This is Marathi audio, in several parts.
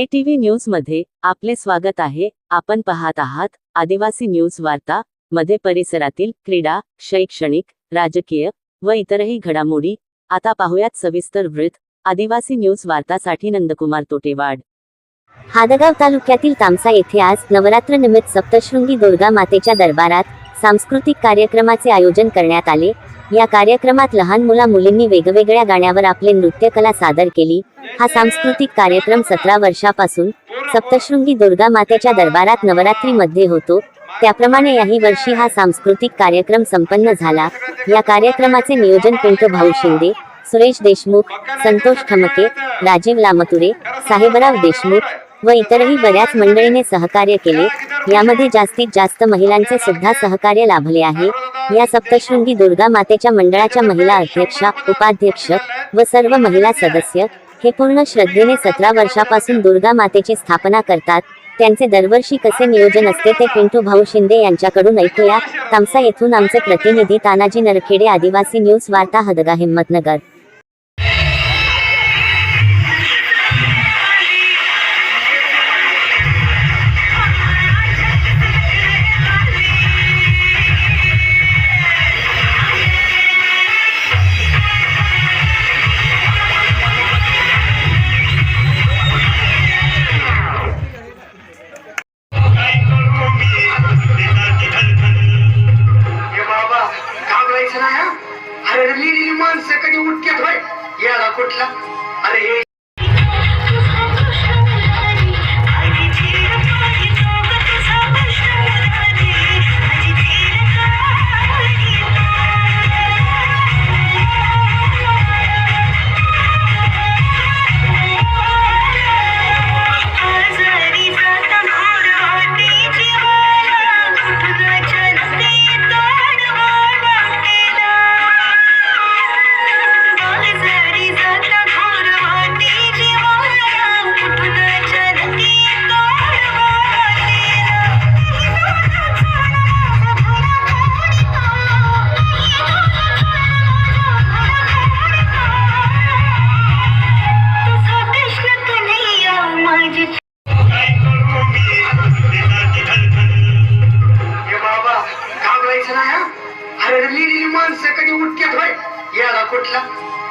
एटीव्ही न्यूजमध्ये आपले स्वागत आहे. आपण पाहत आहात आदिवासी न्यूज वार्ता मध्ये परिसरातील क्रीडा शैक्षणिक राजकीय व इतरही घडामोडी. आता पाहूयात सविस्तर वृत्त. आदिवासी न्यूज वार्तासाठी नंदकुमार तोटेवाड. हादगाव तालुक्यातील तामसा येथे आज नवरात्र निमित्त सप्तशृंगी दुर्गा मातेच्या दरबारात सांस्कृतिक कार्यक्रमाचे आयोजन करण्यात आले. या कार्यक्रमात लहान मुला मुलींनी वेगवेगळ्या गाण्यावर आपले नृत्यकला सादर केली. हा सांस्कृतिक कार्यक्रम सतरा वर्षापासून सप्तशृंगी दुर्गा मातेच्या दरबारात नवरात्रीमध्ये होतो. त्याप्रमाणे याही वर्षी हा सांस्कृतिक कार्यक्रम संपन्न झाला. या कार्यक्रमाचे नियोजन पिंटू भाऊ शिंदे सुरेश देशमुख संतोष ठमके राजीव लामतुरे साहेबराव देशमुख व इतरही बऱ्याच मंडळीने सहकार्य केले. यामध्ये जास्तीत जास्त महिलांचे सुद्धा सहकार्य लाभले आहे. या सप्तशृंगी दुर्गा मातेच्या मंडळाच्या महिला अध्यक्षा उपाध्यक्ष व सर्व महिला सदस्य हे पूर्ण श्रद्धेने सतरा वर्षापासून दुर्गा मातेची स्थापना करतात. त्यांचे दरवर्षी कसे नियोजन असते ते पिंटू भाऊ शिंदे यांच्याकडून ऐकूया. तामसा येथून आमचे प्रतिनिधी तानाजी नरखेडे आदिवासी न्यूज वार्ता हदगा हिंमतनगर. अरे लिहिलेली माणसं कधी उठकेत होय? याला कुठला? अरे हे घाबरायचं नाही अरे माणसं कधी उठकेत होय? याला कुठला?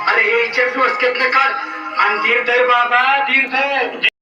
अरे हे डोसक्यातलं काढ. आणि धीर धर बाबा धीर धर